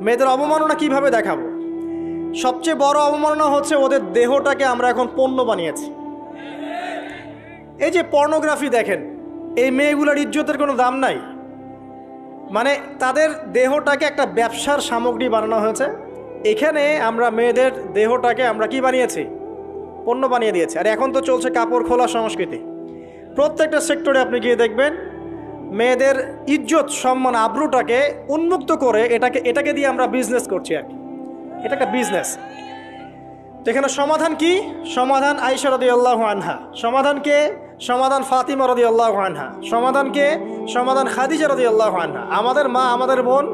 মেয়েদের অবমাননা কীভাবে দেখাবো? সবচেয়ে বড় অবমাননা হচ্ছে ওদের দেহটাকে আমরা এখন পণ্য বানিয়েছি। এই যে পর্নোগ্রাফি দেখেন, এই মেয়েগুলোর ইজ্জতের কোনো দাম নাই। মানে তাদের দেহটাকে একটা ব্যবসার সামগ্রী বানানো হয়েছে। এখানে আমরা মেয়েদের দেহটাকে আমরা কি বানিয়েছি? পণ্য বানিয়ে দিয়েছি। আর এখন তো চলছে কাপড় খোলা সংস্কৃতি। প্রত্যেকটা সেক্টরে আপনি গিয়ে দেখবেন মেয়েদের ইজ্জত সম্মান আব্রুটাকে উন্মুক্ত করে এটাকে এটাকে দিয়ে আমরা বিজনেস করছি আর কি। এটা একটা বিজনেস তো এখানে সমাধান কি? সমাধান আইসা রদি আল্লাহ আনহা। সমাধান কে? সমাধান ফাতিমা রদি আল্লাহ আনহা। সমাধান কে? সমাধান খাদিজা রদি আল্লাহ আনহা। আমাদের মা, আমাদের বোন,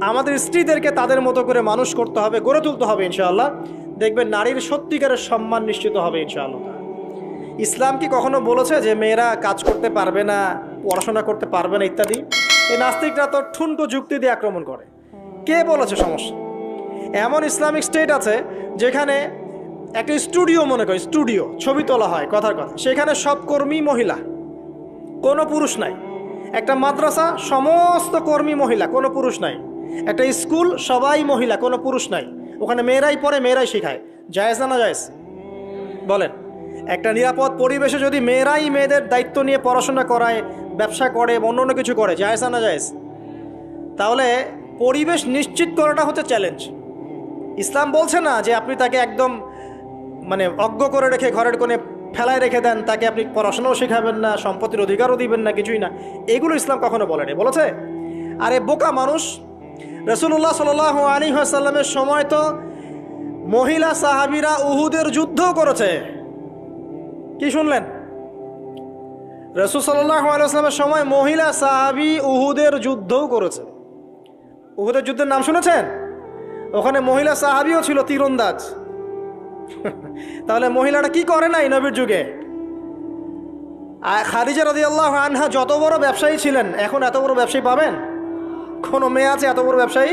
আমাদের স্ত্রীদেরকে তাদের মতো করে মানুষ করতে হবে, গড়ে তুলতে হবে ইনশাআল্লাহ। দেখবেন নারীর সত্যিকারের সম্মান নিশ্চিত হবে ইনশাআল্লাহ। ইসলাম কি কখনো বলেছে যে মেয়েরা কাজ করতে পারবে না? পড়াশোনা করতে পারবে না ইত্যাদি। এই নাস্তিকরা তো ঠুনকো যুক্তি দিয়ে আক্রমণ করে। কে বলেছে সমস্যা? এমন ইসলামিক স্টেট আছে যেখানে একটা স্টুডিও মনে করি, স্টুডিও, ছবি তোলা হয়, কথার কথা। সেখানে সব কর্মী মহিলা, কোনো পুরুষ নাই। একটা মাদ্রাসা, সমস্ত কর্মী মহিলা, কোনো পুরুষ নাই। একটা স্কুল, সবাই মহিলা, কোনো পুরুষ নাই। ওখানে মেয়েরাই পড়ে, মেয়েরাই শেখায়। জায়েজ না না জায়েজ? বলেন। একটা নিরাপদ পরিবেশে যদি মেয়েরাই মেয়েদের দায়িত্ব নিয়ে পড়াশোনা করায়, ব্যবসা করে অন্য অন্য কিছু করে, জায়েজ না জায়েজ? তাহলে পরিবেশ নিশ্চিত করাটা হচ্ছে চ্যালেঞ্জ ইসলাম বলছে না যে আপনি তাকে একদম মানে অজ্ঞ করে রেখে ঘরের কোণে ফেলায় রেখে দেন, তাকে আপনি পড়াশোনাও শেখাবেন না, সম্পত্তির অধিকারও দিবেন না, কিছুই না। এগুলো ইসলাম কখনো বলেনি, বলেছে? আরে বোকা মানুষ রসুল্লাহ সাল আলী আসাল্লামের সময় তো মহিলা সাহাবিরা উহুদের যুদ্ধও করেছে। কি শুনলেন? রসুল সাল্লাহ সময় মহিলা সাহাবি উহুদের যুদ্ধও করেছে। উহুদের যুদ্ধের নাম শুনেছেন? ওখানে মহিলা সাহাবিও ছিল তীরন্দাজ। তাহলে মহিলাটা কি করে নাই নবীর যুগে? খাদিজা রদি আল্লাহ আনহা যত বড় ব্যবসায়ী ছিলেন, এখন এত বড় ব্যবসায়ী পাবেন? কোনো মেয়ে আছে এত বড় ব্যবসায়ী?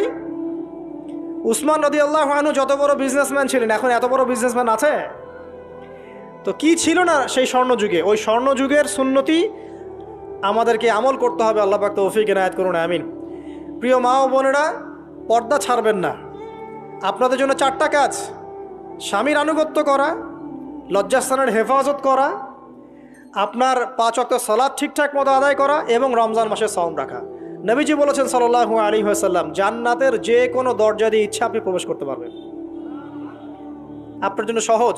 উসমান রদি আল্লাহ আনহু যত বড় বিজনেসম্যান ছিলেন, এখন এত বড় বিজনেসম্যান আছে? তো কি ছিল না সেই স্বর্ণযুগে? ওই স্বর্ণযুগের সুন্নতি আমাদেরকে আমল করতে হবে, আল্লাহ পাক তৌফিক, এনায়াত করুন, আমিন। প্রিয় মা ও বোনেরা, পর্দা ছাড়বেন না। আপনাদের জন্য চারটা কাজ। স্বামীর আনুগত্য করা, লজ্জাস্থানের হেফাজত করা, আপনার পাঁচ অক্ট সলাদ ঠিকঠাক মতো আদায় করা এবং রমজান মাসে সম রাখা। নবীজি বলেছেন সাল্লাহু আলী হাসাল্লাম জান্নাতের যে কোনো দরজা দিয়ে ইচ্ছা আপনি প্রবেশ করতে পারবেন। আপনার জন্য সহজ।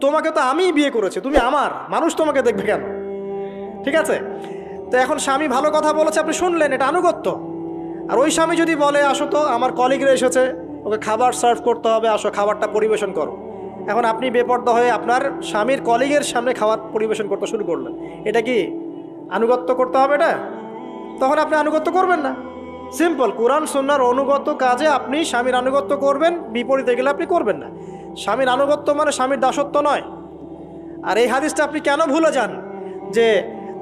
তোমাকে তো আমিই বিয়ে করেছি, তুমি আমার। মানুষ তোমাকে দেখবে কেন? ঠিক আছে? তো এখন স্বামী ভালো কথা বলেছে, আপনি শুনলেন, এটা আনুগত্য। আর ওই স্বামী যদি বলে, আসো তো, আমার কলিগরা এসেছে, ওকে খাবার সার্ভ করতে হবে, আসো, খাবারটা পরিবেশন করো। এখন আপনি বেপর্দা হয়ে আপনার স্বামীর কলিগের সামনে খাবার পরিবেশন করতে শুরু করলেন। এটা কি আনুগত্য করতে হবে এটা? তখন আপনি আনুগত্য করবেন না। সিম্পল কোরআন সন্ন্যার অনুগত কাজে আপনি স্বামীর আনুগত্য করবেন, বিপরীতে গেলে আপনি করবেন না। স্বামীর আনুগত্য মানে স্বামীর দাসত্ব নয়। আর এই হাদিসটা আপনি কেন ভুলে যান? যে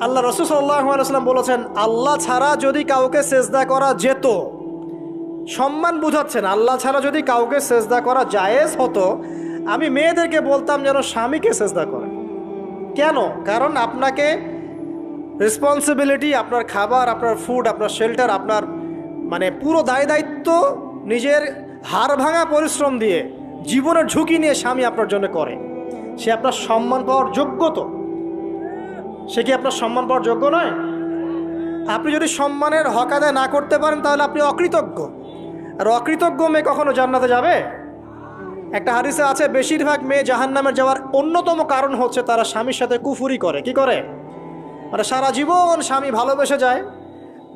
আল্লাহ রসুল সাল্লাম বলেছেন, আল্লাহ ছাড়া যদি কাউকে সেজদা করা যেত, সম্মান বুঝাচ্ছেন, আল্লাহ ছাড়া যদি কাউকে সেজদা করা জায়েজ হতো, আমি মেয়েদেরকে বলতাম যেন স্বামীকে সেজদা করে। কেন? কারণ আপনাকে রেসপন্সিবিলিটি আপনার খাবার, আপনার ফুড আপনার শেল্টার আপনার মানে পুরো দায় দায়িত্ব নিজের হাড় ভাঙা পরিশ্রম দিয়ে জীবনের ঝুঁকি নিয়ে স্বামী আপনার জন্য করে। সে আপনার সম্মান পাওয়ার যোগ্য তো। সে কি আপনার সম্মান পাওয়ার যোগ্য নয়? আপনি যদি সম্মানের হক আদায় না করতে পারেন, তাহলে আপনি অকৃতজ্ঞ। আর অকৃতজ্ঞ মেয়ে কখনো জান্নাতে যাবে? একটা হাদিসে আছে, বেশিরভাগ মেয়ে জাহান্নামের যাওয়ার অন্যতম কারণ হচ্ছে তারা স্বামীর সাথে কুফুরি করে। কি করে? মানে সারা জীবন স্বামী ভালোবেসে যায়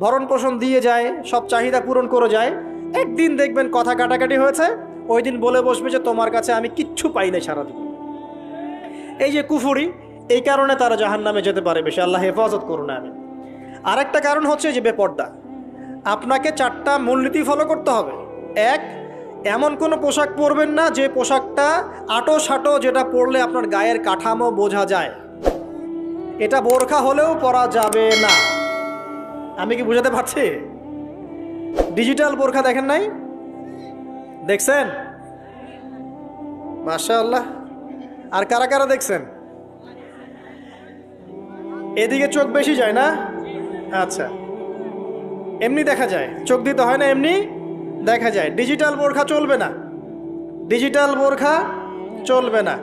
ভরণ পোষণ দিয়ে যায়, সব চাহিদা পূরণ করে যায়। একদিন দেখবেন কথা কাটাকাটি হয়েছে ওই দিন বলে বসবে যে তোমার কাছে আমি কিচ্ছু পাই নাই সারাদিন। এই যে কুফুরি, এই কারণে তারা জাহান নামে যেতে পারে বেশি। আল্লাহ হেফাজত করুন আমি আরেকটা কারণ হচ্ছে যে বেপর্দা। আপনাকে চারটা মূলনীতি ফলো করতে হবে। এক, এমন কোনো পোশাক পরবেন না যে পোশাকটা আটো সাটো যেটা পরলে আপনার গায়ের কাঠামো বোঝা যায়। এটা বোরখা হলেও পরা যাবে না। আমি কি বুঝাতে পারছি? ডিজিটাল বোরখা দেখেন নাই? দেখছেন? মাশা আল্লাহ আর কারা কারা দেখছেন? এদিকে চোখ বেশি যায় না? আচ্ছা। এমনি দেখা যায়। চোখ দিতে হয় না এমনি? দেখা যায়। ডিজিটাল বোরখা চলবে না। ডিজিটাল বোরখা চলবে না।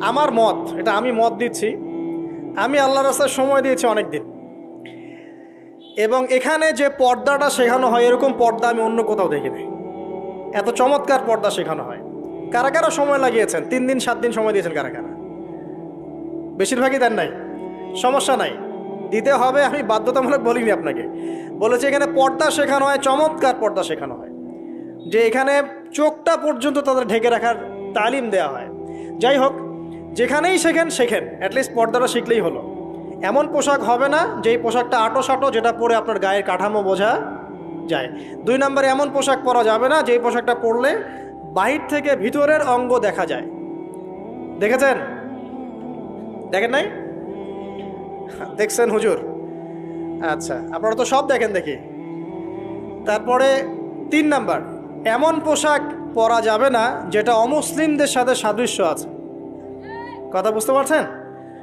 আমার মত, এটা আমি মত দিচ্ছি, আমি আল্লাহ রাস্তায় সময় দিয়েছি অনেক দিন এবং এখানে যে পর্দাটা শেখানো হয়, এরকম পর্দা আমি অন্য কোথাও দেখিনি। এত চমৎকার পর্দা শেখানো হয়। কারা কারা সময় লাগিয়েছেন, তিন দিন, সাত দিন সময় দিয়েছেন কারা কারা বেশিরভাগই দেন নাই, সমস্যা নাই। দিতে হবে, আমি বাধ্যতামূলক বলিনি আপনাকে। বলেছি এখানে পর্দা শেখানো হয়, চমৎকার পর্দা শেখানো হয়। যে এখানে চোখটা পর্যন্ত তাদের ঢেকে রাখার তালিম দেওয়া হয়। যাই হোক, যেখানেই শেখেন শেখেন। অ্যাটলিস্ট পর্দাটা শিখলেই হলো। এমন পোশাক হবে না, যেই পোশাকটা আটো সাটো যেটা পরে আপনার গায়ের কাঠামো বোঝা। যায়। দুই নম্বরে এমন পোশাক পরা যাবে না, যেই পোশাকটা পরলে বাহির থেকে ভিতরের অঙ্গ দেখা যায়। দেখেছেন? দেখেন নাই? দেখছেন হুজুর? আচ্ছা আপনারা তো সব দেখেন দেখি। তারপরে তিন নাম্বার, এমন পোশাক পরা যাবে না, যেটা অমুসলিমদের সাথে সাদৃশ্য আছে। কথা বুঝতে পারছেন?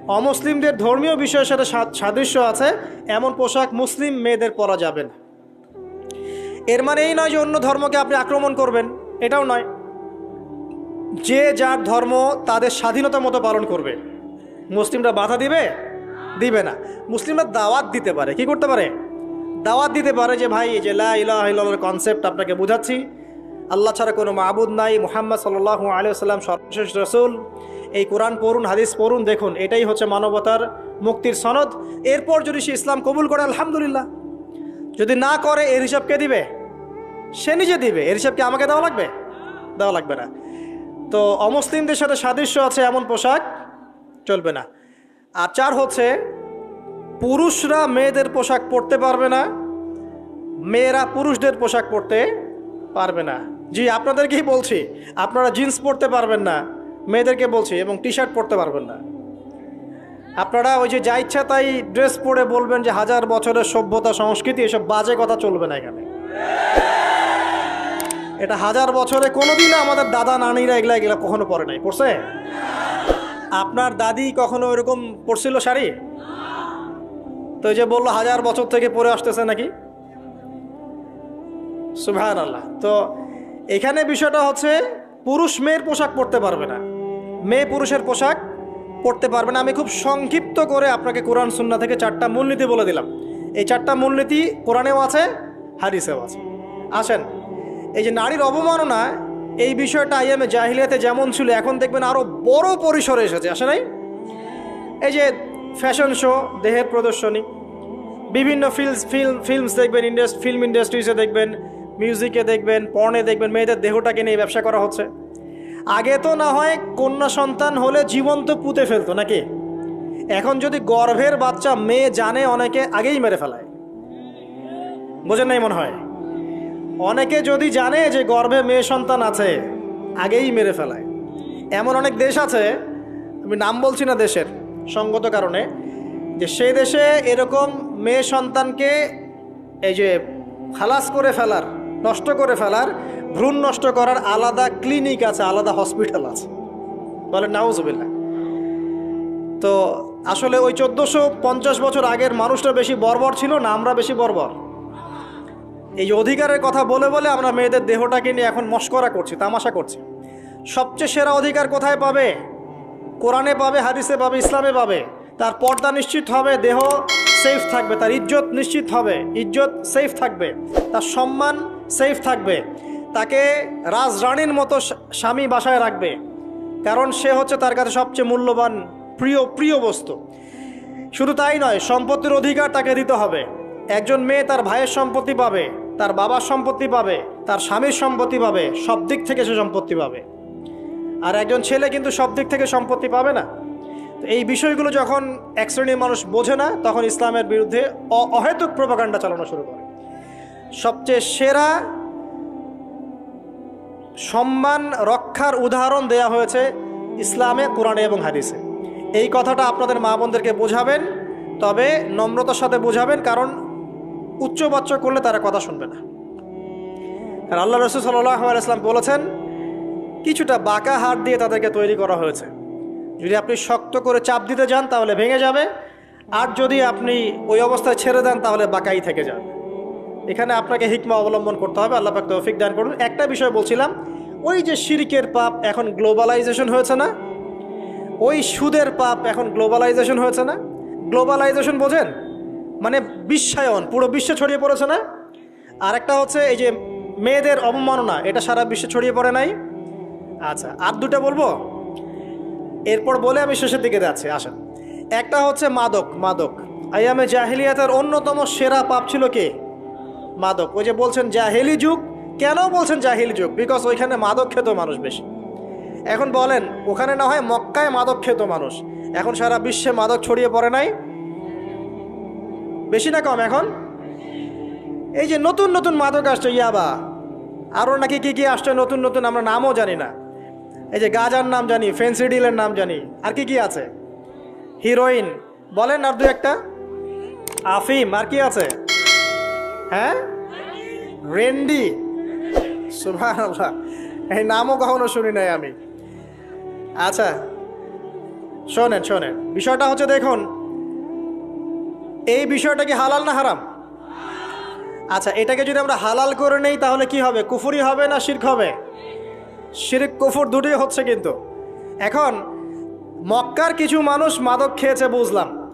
অমুসলিমদের ধর্মীয় বিষয়ের সাথে সাদৃশ্য আছে, এমন পোশাক মুসলিম মেয়েদের পরা যাবে না। এর মানে এই নয় যে অন্য ধর্মকে আপনি আক্রমণ করবেন, এটাও নয়। যে যার ধর্ম তাদের স্বাধীনতা মতো পালন করবে। মুসলিমরা বাধা দিবে? দিবে না। মুসলিমরা দাওয়াত দিতে পারে। কি করতে পারে? দাওয়াত দিতে পারে যে, ভাই যে লা ইলাহা ইল্লাল্লাহর কনসেপ্ট আপনাকে বোঝাচ্ছি। আল্লাহ ছাড়া কোনো মাহবুদ নাই। মুহাম্মদ সাল্লাহ আলিয়াল্লাম সর্বশেষ রসুল। এই কোরআন পড়ুন, হাদিস পড়ুন, দেখুন। এটাই হচ্ছে মানবতার মুক্তির সনদ। এরপর যদি সে ইসলাম কবুল করে, আলহামদুলিল্লাহ। যদি না করে, এর হিসাব কে দিবে? সে নিজে দিবে, এর হিসাব কি আমাকে দেওয়া লাগবে? দেওয়া লাগবে না। তো অমুসলিমদের সাথে সাদৃশ্য আছে এমন পোশাক, চলবে না। আর চার হচ্ছে, পুরুষরা মেয়েদের পোশাক পরতে পারবে না, মেয়েরা পুরুষদের পোশাক পরতে পারবে না। জি, আপনাদেরকেই বলছি, আপনারা জিন্স পরতে পারবেন না, মেয়েদেরকে বলছি, এবং টি শার্ট পরতে পারবেন না। আপনারা ওই যে যা ইচ্ছা তাই ড্রেস পরে বলবেন যে হাজার বছরের সভ্যতা, সংস্কৃতি, এসব বাজে কথা চলবে না এখানে। এটা হাজার বছরে কোনোদিনও আমাদের দাদা নানিরা এগুলা এগুলা কখনো পরে নাই। পড়ছে? আপনার দাদি কখনো এরকম পড়ছিল শাড়ি? তো যে বলল হাজার বছর থেকে পরে আসতেছে নাকি? সুভান আল্লাহ তো এখানে বিষয়টা হচ্ছে, পুরুষ মেয়ের পোশাক পরতে পারবে না। মেয়ে পুরুষের পোশাক পরতে পারবে না। আমি খুব সংক্ষিপ্ত করে আপনাকে কোরআন সুন্না থেকে চারটা মূলনীতি বলে দিলাম। এই চারটা মূলনীতি কোরআনেও আছে, হাদিসেও আছে। আসেন এই যে নারীর অবমাননা, এই বিষয়টা আইএমএ জাহিলিয়াতে যেমন ছিল, এখন দেখবেন আরও বড় পরিসরে এসেছে, আসে নাই? এই যে ফ্যাশন শো, দেহের প্রদর্শনী, বিভিন্ন ফিল্মস ফিল্ম ফিল্মস দেখবেন ইন্ডাস্ট ফিল্ম ইন্ডাস্ট্রিজে দেখবেন, মিউজিকে দেখবেন, পর্নে দেখবেন, মেয়েদের দেহটাকে নিয়ে ব্যবসা করা হচ্ছে। আগে তো না হয় কন্যা সন্তান হলে জীবন্ত পুঁতে ফেলতো নাকি? এখন যদি গর্ভের বাচ্চা মেয়ে জানে, অনেকে আগেই মেরে ফেলায়। বোঝেন নাই মনে হয়? অনেকে যদি জানে যে গর্ভে মেয়ে সন্তান আছে, আগেই মেরে ফেলায়। এমন অনেক দেশ আছে, আমি নাম বলছি না দেশের, সঙ্গত কারণে, যে সেই দেশে এরকম মেয়ে সন্তানকে এই যে খালাস করে ফেলার, নষ্ট করে ফেলার, ভ্রূণ নষ্ট করার আলাদা ক্লিনিক আছে, আলাদা হসপিটাল আছে। বলে নাউজবিল্লা তো আসলে ওই চোদ্দোশো পঞ্চাশ বছর আগের মানুষটা বেশি বর্বর ছিল না, আমরা বেশি বর্বর। এই অধিকারের কথা বলে বলে আমরা মেয়েদের দেহটাকে নিয়ে এখন মস্করা করছি, তামাশা করছি। সবচেয়ে সেরা অধিকার কোথায় পাবে? কোরআনে পাবে, হাদিসে পাবে, ইসলামে পাবে। তার পর্দা নিশ্চিত হবে, দেহ সেফ থাকবে, তার ইজ্জত নিশ্চিত হবে। ইজ্জত সেফ থাকবে, তার সম্মান সেফ থাকবে। তাকে রাজরানীর মতো স্বামী বাসায় রাখবে। কারণ সে হচ্ছে তার কাছে সবচেয়ে মূল্যবান, প্রিয় প্রিয় বস্তু। শুধু তাই নয়, সম্পত্তির অধিকার তাকে দিতে হবে। একজন মেয়ে তার ভাইয়ের সম্পত্তি পাবে। তার বাবার সম্পত্তি পাবে, তার স্বামীর সম্পত্তি পাবে, সব দিক থেকে সে সম্পত্তি পাবে। আর একজন ছেলে কিন্তু সব দিক থেকে সম্পত্তি পাবে না। তো এই বিষয়গুলো যখন এক শ্রেণির মানুষ বোঝে না, তখন ইসলামের বিরুদ্ধে অহেতুক প্রপাগান্ডা চালানো শুরু করে। সবচেয়ে সেরা সম্মান রক্ষার উদাহরণ দেয়া হয়েছে ইসলামে, কোরআনে এবং হাদিসে। এই কথাটা আপনাদের মা বোনদেরকে বোঝাবেন, তবে নম্রতার সাথে বোঝাবেন, কারণ উচ্চবাচ্য করলে তারা কথা শুনবে না। আর আল্লাহ রসুল আলাইসলাম বলেছেন, কিছুটা বাঁকা হাত দিয়ে তাদেরকে তৈরি করা হয়েছে। যদি আপনি শক্ত করে চাপ দিতে যান, তাহলে ভেঙে যাবে। আর যদি আপনি ওই অবস্থায় ছেড়ে দেন, তাহলে বাঁকাই থেকে যাবে। এখানে আপনাকে হিকমা অবলম্বন করতে হবে। আল্লাহ পাক তৌফিক দান করুন। একটা বিষয় বলছিলাম, ওই যে শিরিকের পাপ এখন গ্লোবালাইজেশন হয়েছে না? ওই সুদের পাপ এখন গ্লোবালাইজেশন হয়েছে না? গ্লোবালাইজেশন বোঝেন? মানে বিশ্বায়ন পুরো বিশ্বে ছড়িয়ে পড়েছে না? আর একটা হচ্ছে এই যে মেয়েদের অবমাননা, এটা সারা বিশ্বে ছড়িয়ে পড়ে নাই? আচ্ছা আর দুটা বলব? এরপর বলে আমি শেষের দিকে যাচ্ছি, আসেন। একটা হচ্ছে মাদক মাদক। আয়ামে জাহিলিয়াতের অন্যতম সেরা পাপ ছিল কে? মাদক। ওই যে বলছেন জাহেলি যুগ, কেন বলছেন জাহিলি যুগ? বিকজ ওইখানে মাদক খেত মানুষ বেশি। এখন বলেন, ওখানে না হয় মক্কায় মাদক খেত মানুষ। এখন সারা বিশ্বে মাদক ছড়িয়ে পড়ে নাই। বেশি না কম এখন? এই যে নতুন নতুন মাদক আসছে, ইয়াবা। আরও নাকি কি কি আসছে নতুন নতুন আমরা নামও জানি না। এই যে গাজার নাম জানি ফেন্সিডিলের নাম জানি। আর কি কি আছে? হিরোইন। বলেন আর দু একটা। আফিম, আর কি আছে? হ্যাঁ? রেন্ডি। এই নামও কখনো শুনি নাই আমি। আচ্ছা শোনেন শোনেন। বিষয়টা হচ্ছে দেখুন এই বিষয়টা কি হালাল না হারাম? আচ্ছা এটাকে যদি আমরা হালাল করে নেই, তাহলে কি হবে? কুফুরি হবে না শির্ক হবে? শিরিক, কুফুর দুটোই হচ্ছে কিন্তু। এখন, মক্কার কিছু মানুষ মাদক খেয়েছে, বুঝলাম।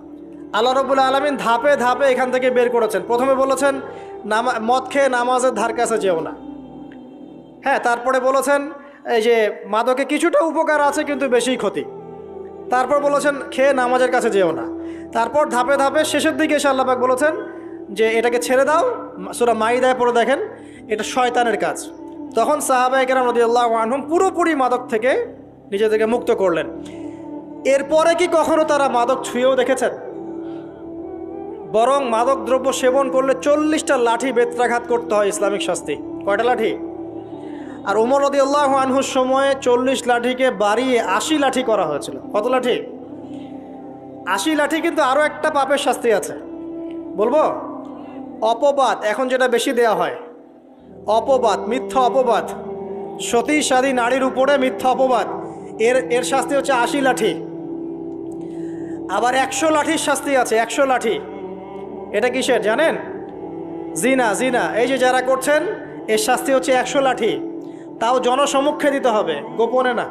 আল্লাহ রবুল আলমিন ধাপে ধাপে এখান থেকে বের করেছেন। প্রথমে বলেছেন, নামা, মদ খেয়ে নামাজের ধার কাছে যেও না। হ্যাঁ তারপরে বলেছেন, এই যে, মাদকে কিছুটা উপকার আছে, কিন্তু বেশি ক্ষতি। তারপর বলেছেন, খেয়ে নামাজের কাছে যেও না। তারপর ধাপে ধাপে শেষের দিকে এসে আল্লাপাক বলেছেন যে, এটাকে ছেড়ে দাও। সুরা মাইদায় পড়ে দেখেন, এটা শয়তানের কাজ। তখন সাহাবাহিকেরাম রদি আল্লাহ আনহুম পুরোপুরি মাদক থেকে নিজেদেরকে মুক্ত করলেন। এরপরে কি কখনো তারা মাদক ছুঁয়েও দেখেছেন? বরং মাদক দ্রব্য সেবন করলে চল্লিশটা লাঠি বেত্রাঘাত করতে হয় ইসলামিক শাস্তি। কয়টা লাঠি? আর রদি আল্লাহ আনহুর সময়ে চল্লিশ লাঠিকে বাড়িয়ে আশি লাঠি করা হয়েছিল। কত লাঠি? আশি লাঠি কিন্তু আরও একটা পাপের শাস্তি আছে। বলব? অপবাদ, এখন যেটা বেশি দেয়া হয়। অপবাদ, মিথ্যা অপবাদ। সতী সাদী নারীর উপরে মিথ্যা অপবাদ। এর এর শাস্তি হচ্ছে আশি লাঠি। আবার একশো লাঠির শাস্তি আছে, একশো লাঠি। এটা কিসের, জানেন? জিনা জিনা। এই যে যারা করছেন, এর শাস্তি হচ্ছে একশো লাঠি। তাও জনসমক্ষে দিতে হবে, গোপনে না।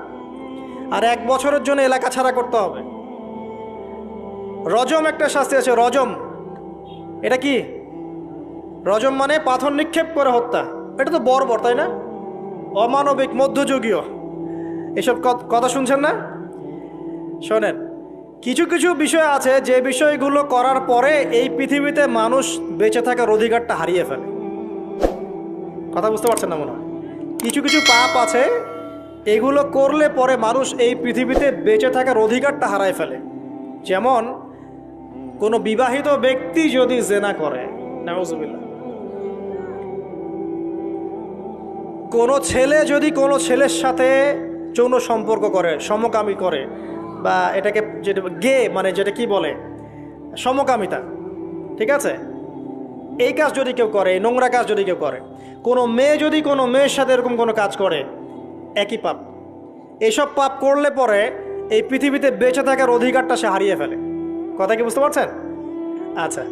আর এক বছরের জন্য এলাকা ছাড়া করতে হবে। রজম একটা শাস্তি আছে, রজম। এটা কি? রজম মানে পাথর নিক্ষেপ করে হত্যা। এটা তো বর্বর, তাই না? অমানবিক, মধ্যযুগীয়। এসব কথা শুনছেন না? শোনেন, কিছু কিছু বিষয় আছে, যে বিষয়গুলো করার পরে এই পৃথিবীতে মানুষ বেঁচে থাকার অধিকারটা হারিয়ে ফেলে। কথা বুঝতে পারছেন না মনে হয়? কিছু কিছু পাপ আছে। এগুলো করলে পরে মানুষ এই পৃথিবীতে বেঁচে থাকার অধিকারটা হারায় ফেলে। যেমন, কোনো বিবাহিত ব্যক্তি যদি জেনা করে, নাউজুবিল্লাহ। কোনো ছেলে যদি কোনো ছেলের সাথে যৌন সম্পর্ক করে, সমকামী করে, বা এটাকে যেটা গে মানে যেটা কি বলে, সমকামিতা, ঠিক আছে? এই কাজ যদি কেউ করে, নোংরা কাজ যদি কেউ করে, কোনো মেয়ে যদি কোনো মেয়ের সাথে এরকম কোনো কাজ করে, একই পাপ। এইসব পাপ করলে পরে এই পৃথিবীতে বেঁচে থাকার অধিকারটা সে হারিয়ে ফেলে। কথা কি বুঝতে পারছেন? আচ্ছা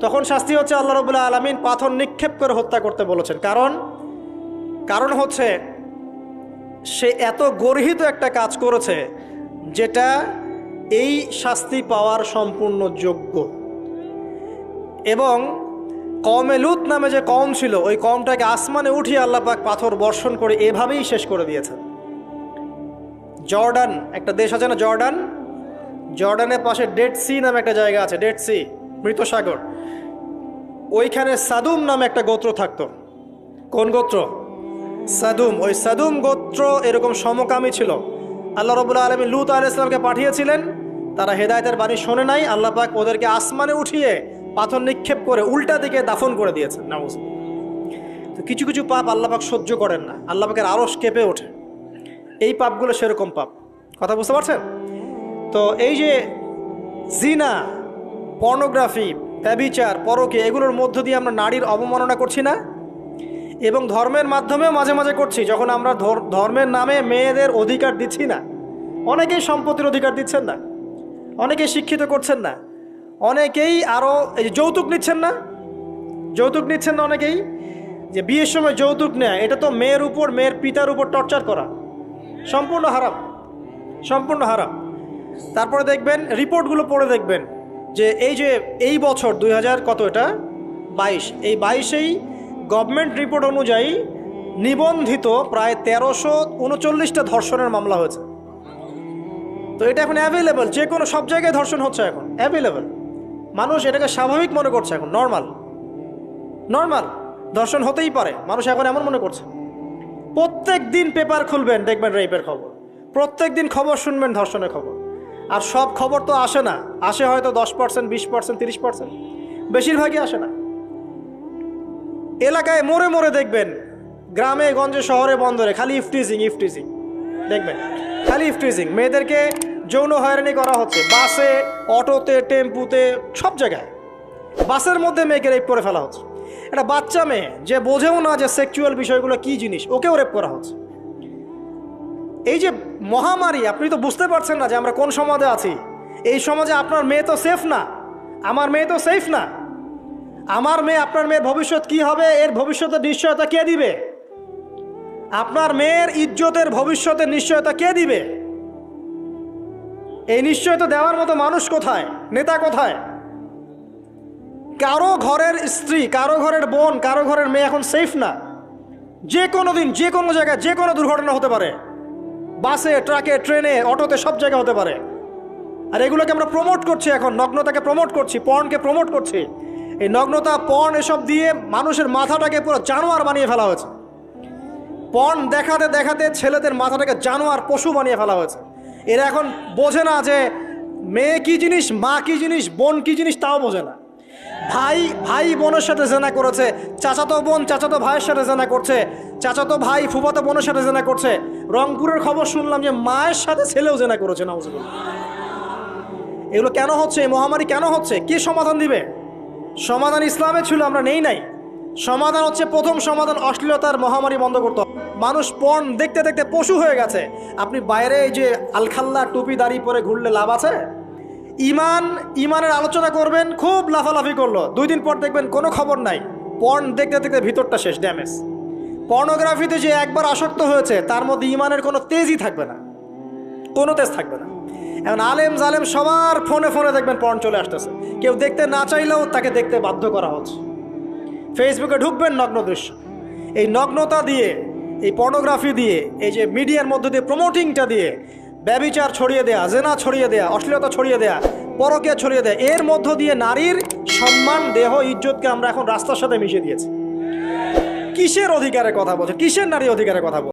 তখন শাস্তি হচ্ছে আল্লাহ রবুল্লাহ আলমিন পাথর নিক্ষেপ করে হত্যা করতে বলেছেন। কারণ কারণ হচ্ছে সে এত গর্হিত একটা কাজ করেছে যেটা এই শাস্তি পাওয়ার সম্পূর্ণ যোগ্য। এবং কমে লুত নামে যে কম ছিল, ওই কমটাকে আসমানে উঠিয়ে আল্লাপাক পাথর বর্ষণ করে এভাবেই শেষ করে দিয়েছেন। জর্ডান, একটা দেশ আছে না জর্ডান? জর্ডানের পাশে ডেড সি নামে একটা জায়গা আছে, ডেড সি মৃত সাগর ওইখানে সাদুম নামে একটা গোত্র থাকতো। কোন গোত্র? সাদুম। ওই সাদুম গোত্র এরকম সমকামী ছিল। আল্লাহ রবুল্লা আলমী লুত আল ইসলামকে পাঠিয়েছিলেন। তারা হেদায়তের বাণী শোনে নাই। আল্লাহ পাক ওদেরকে আসমানে উঠিয়ে পাথর নিক্ষেপ করে উল্টা দিকে দাফন করে দিয়েছেন নাউজ তো কিছু কিছু পাপ আল্লাপাক সহ্য করেন না, আল্লাপাকের আরস কেঁপে ওঠে। এই পাপগুলো সেরকম পাপ। কথা বুঝতে পারছেন? তো এই যে জিনা, পর্নোগ্রাফি ব্যবিচার পরকে, এগুলোর মধ্য দিয়ে আমরা নারীর অবমাননা করছি না? এবং ধর্মের মাধ্যমেও মাঝে মাঝে করছি, যখন আমরা ধর্মের নামে মেয়েদের অধিকার দিচ্ছি না। অনেকেই সম্পত্তির অধিকার দিচ্ছেন না। অনেকেই শিক্ষিত করছেন না। অনেকেই আরও এই যে যৌতুক নিচ্ছেন না? যৌতুক নিচ্ছেন না অনেকেই? যে বিয়ের সময় যৌতুক নেয়, এটা তো মেয়ের উপর, মেয়ের পিতার উপর টর্চার করা। সম্পূর্ণ হারাম। সম্পূর্ণ হারাম। তারপরে দেখবেন, রিপোর্টগুলো পড়ে দেখবেন, যে এই যে এই বছর দুই হাজার কত এটা? বাইশ। এই বাইশেই গভর্নমেন্ট রিপোর্ট অনুযায়ী নিবন্ধিত প্রায় তেরোশো উনচল্লিশটা ধর্ষণের মামলা হয়েছে। তো এটা এখন অ্যাভেলেবল যে কোনো সব জায়গায় ধর্ষণ হচ্ছে এখন। অ্যাভেলেবল মানুষ এটাকে স্বাভাবিক মনে করছে এখন নর্মাল নর্মাল ধর্ষণ হতেই পারে, মানুষ এখন এমন মনে করছে। প্রত্যেক দিন পেপার খুলবেন, দেখবেন রেপের খবর। প্রত্যেক দিন খবর শুনবেন, ধর্ষণের খবর। আর সব খবর তো আসে না। আসে হয়তো দশ পার্সেন্ট বিশ পার্সেন্ট তিরিশ পার্সেন্ট বেশিরভাগই আসে না। এলাকায় মোড়ে মোড়ে দেখবেন, গ্রামে, গঞ্জে, শহরে, বন্দরে, খালি ইফটিজিং ইফটিজিং দেখবেন, খালি ইফটিজিং মেয়েদেরকে যৌন হয়রানি করা হচ্ছে। বাসে, অটোতে, টেম্পুতে, সব জায়গায়। বাসের মধ্যে মেয়েকে রেপ করে ফেলা হচ্ছে। একটা বাচ্চা মেয়ে, যে বোঝেও না যে সেক্সুয়াল বিষয়গুলো কি জিনিস, ওকেও রেপ করা হচ্ছে। এই যে মহামারী, আপনি তো বুঝতে পারছেন না যে আমরা কোন সমাজে আছি। এই সমাজে আপনার মেয়ে তো সেফ না। আমার মেয়ে তো সেফ না। আমার মেয়ে, আপনার মেয়ের ভবিষ্যৎ কি হবে? এর ভবিষ্যতের নিশ্চয়তা কে দিবে? আপনার মেয়ের ইজ্জতের ভবিষ্যতের নিশ্চয়তা কে দিবে? এই নিশ্চয়তা দেওয়ার মতো মানুষ কোথায়? নেতা কোথায়? কারও ঘরের স্ত্রী, কারও ঘরের বোন, কারও ঘরের মেয়ে এখন সেফ না? যে কোনো দিন, যে কোনো জায়গায়, যে কোনো দুর্ঘটনা হতে পারে। বাসে, ট্রাকে, ট্রেনে, অটোতে সব জায়গায় হতে পারে। আর এগুলোকে আমরা প্রমোট করছি এখন, নগ্নতাকে প্রমোট করছি পর্নকে প্রমোট করছি। এই নগ্নতা পর্ন এসব দিয়ে মানুষের মাথাটাকে পুরো জানোয়ার বানিয়ে ফেলা হয়েছে। পর্ন দেখাতে দেখাতে ছেলেদের মাথাটাকে জানোয়ার পশু বানিয়ে ফেলা হয়েছে। এরা এখন বোঝে না যে মেয়ে কি জিনিস, মা কি জিনিস, বোন কি জিনিস, তাও বোঝে না। ভাই ভাই বোনের সাথে জেনা করেছে, চাচাতো বোন চাচাতো ভাইয়ের সাথে জেনা করছে, চাচাতো ভাই ফুফাতো বোনের সাথে জেনা করছে। রংপুরের খবর শুনলাম যে মায়ের সাথে ছেলেও জেনা করেছে, নাউজুবিল্লাহ। এগুলো কেন হচ্ছে? মহামারী কেন হচ্ছে? কে সমাধান দিবে? সমাধান ইসলামে ছিল, আমরা নেই নাই। সমাধান হচ্ছে প্রথম সমাধান অশ্লীলতার মহামারী বন্ধ করতে মানুষ পণ দেখতে দেখতে পশু হয়ে গেছে। আপনি বাইরে এই যে আলখাল্লা টুপি দাড়ি পরে ঘুরলে লাভ আছে? ইমান, ইমানের আলোচনা করবেন, খুব লাফালাফি করল। দুই দিন পর দেখবেন কোনো খবর নাই। পণ দেখতে দেখতে ভিতরটা শেষ ড্যামেজ পর্নোগ্রাফিতে যে একবার আসক্ত হয়েছে, তার মধ্যে ইমানের কোনো তেজই থাকবে না। কোনো তেজ থাকবে না। এখন আলেম জালেম সবার ফোনে ফোনে দেখবেন পণ চলে আসতেছে। কেউ দেখতে না চাইলেও তাকে দেখতে বাধ্য করা হচ্ছে। ফেসবুকে ঢুকবেন নগ্ন দৃশ্য। এই নগ্নতা দিয়ে, এই পর্নোগ্রাফি দিয়ে, এই যে মিডিয়ার মধ্য দিয়ে প্রমোটিংটা দিয়ে, ব্যবিচার ছড়িয়ে দেয়া, জেনা ছড়িয়ে দেয়া, অশ্লীলতা ছড়িয়ে দেয়া পরকে ছড়িয়ে দেয়া, এর মধ্য দিয়ে নারীর সম্মান, দেহ, ইজ্জতকে আমরা এখন রাস্তার সাথে মিশিয়ে দিয়েছি। কিসের অধিকারের কথা বলছে? কিসের নারী অধিকারের কথা বলছে?